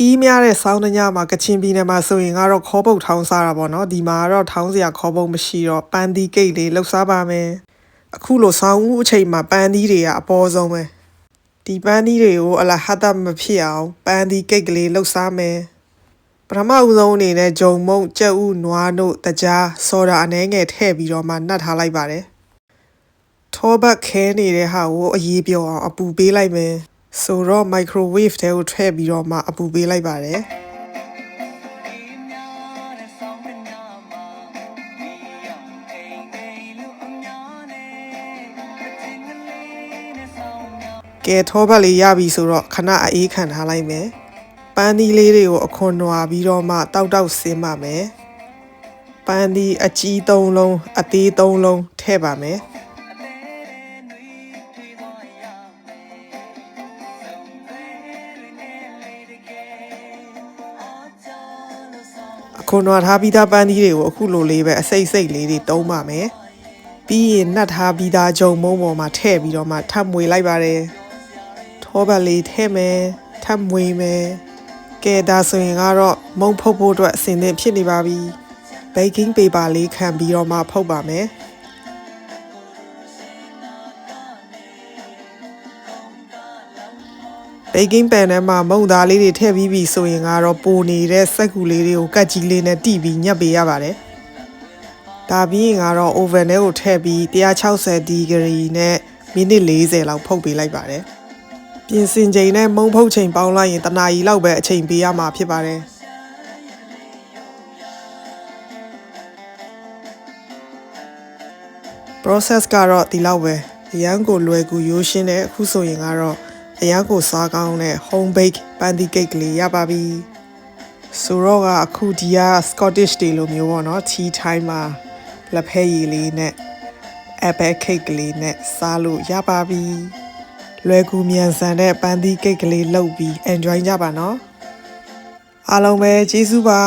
အီးများတဲ့ဆောင်းတညမှာကချင်ပြည်နယ်မှာဆိုရင်ကတော့ခေါ်ပုတ်ထောင်းစားတာပေါ့နော်ဒီမှာကတော့ထောင်းစရာခေါ်ပုတ်မရှိတော့ပန်းသီးကိတ်လေးလှုပ်စားပါမယ်အခုလိုဆောင်းဦးအချိန်မှာပန်းသီးတွေကအပေါ်ဆုံးပဲဒီပန်းသီးတွေကိုအလားဟတ်တမဖြစ်အောင်ပန်းသီးကိတ်ကလေးလှုပ်စားမယ်ပထမဦးဆုံးအနေနဲ့ဂျုံမုံကြက်ဥနွားတို့တကြားဆော်ဒါအနှဲငယ်ထည့်ပြီးတော့မှနှတ်ထားလိုက်ပါတယ်ထောပတ်ခဲနေတဲ့ဟာကိုအရေးပြောအောင်အပူပေးလိုက်မယ် ဆိုတော့ microwave ထဲကိုထည့်ပြီးတော့မှအပူပေးလိုက်ပါတယ်ကဲထောပတ်လေးရပြီဆိုတော့ခဏအေးခံထားလိုက်မယ်ပန်းသီးလေးတွေကိုအခွန်နွာပြီးတော့မှတောက်တောက်ဆင်းပါမယ်ပန်းသီးအကြီးသုံးလုံးအသေးသုံးလုံးထည့်ပါမယ် ခုတော့ထားပြီးသားပန်းသီးတွေကိုအခုလိုလေးပဲအစိတ်စိတ်လေးတွေတုံးပါမယ်ပြီးရင်နှက်ထားပြီးသားဂျုံမုံပေါ်မှာထည့်ပြီးတော့မှထပ်မွေလိုက်ပါတယ်ထောပတ်လေးထည့်မယ်ထပ်မွေမယ်ကဲဒါဆိုရင်ကတော့မုံဖုတ်ဖို့အတွက်အဆင်သင့်ဖြစ်နေပါပြီ baking paper လေးခံပြီးတော့မှဖုတ်ပါမယ် baking pan ထဲမှာမုံသားလေးတွေထည့်ပြီးပြီဆိုရင်ကတော့ပိုနေတဲ့စက်ကူလေးတွေကိုကတ်ကြီးလေးနဲ့တိပြီးညှပ်ပေးရပါတယ်။ဒါပြီးရင်ကတော့ oven ထဲကိုထည့်ပြီး160ဒီဂရီနဲ့မိနစ်40လောက်ဖုတ်ပေးလိုက်ပါတယ်။ပြင်ဆင်ချိန်နဲ့မုံဖုတ်ချိန်ပေါင်းလိုက်ရင်တနာရီလောက်ပဲအချိန်ပေးရမှာဖြစ်ပါတယ်။ process ကတော့ဒီလောက်ပဲအရန်ကိုလွယ်ကူရိုးရှင်းတဲ့အခုဆိုရင်ကတော့ အရန်ကိုစားကောင်းတဲ့ home bake ပန်းသီးကိတ်ကလေးရပါပြီဆိုတော့ကအခုဒီက Scottish တွေလိုမျိုးပေါ့နော် tea time မှာလက်ဖက်ရည်လေးနဲ့ apple cake ကလေးနဲ့စားလို့ရပါပြီလွယ်ကူမြန်ဆန်တဲ့ပန်းသီးကိတ်ကလေးလုပ်ပြီး enjoy ကြပါနော်အားလုံးပဲကျေးဇူးပါ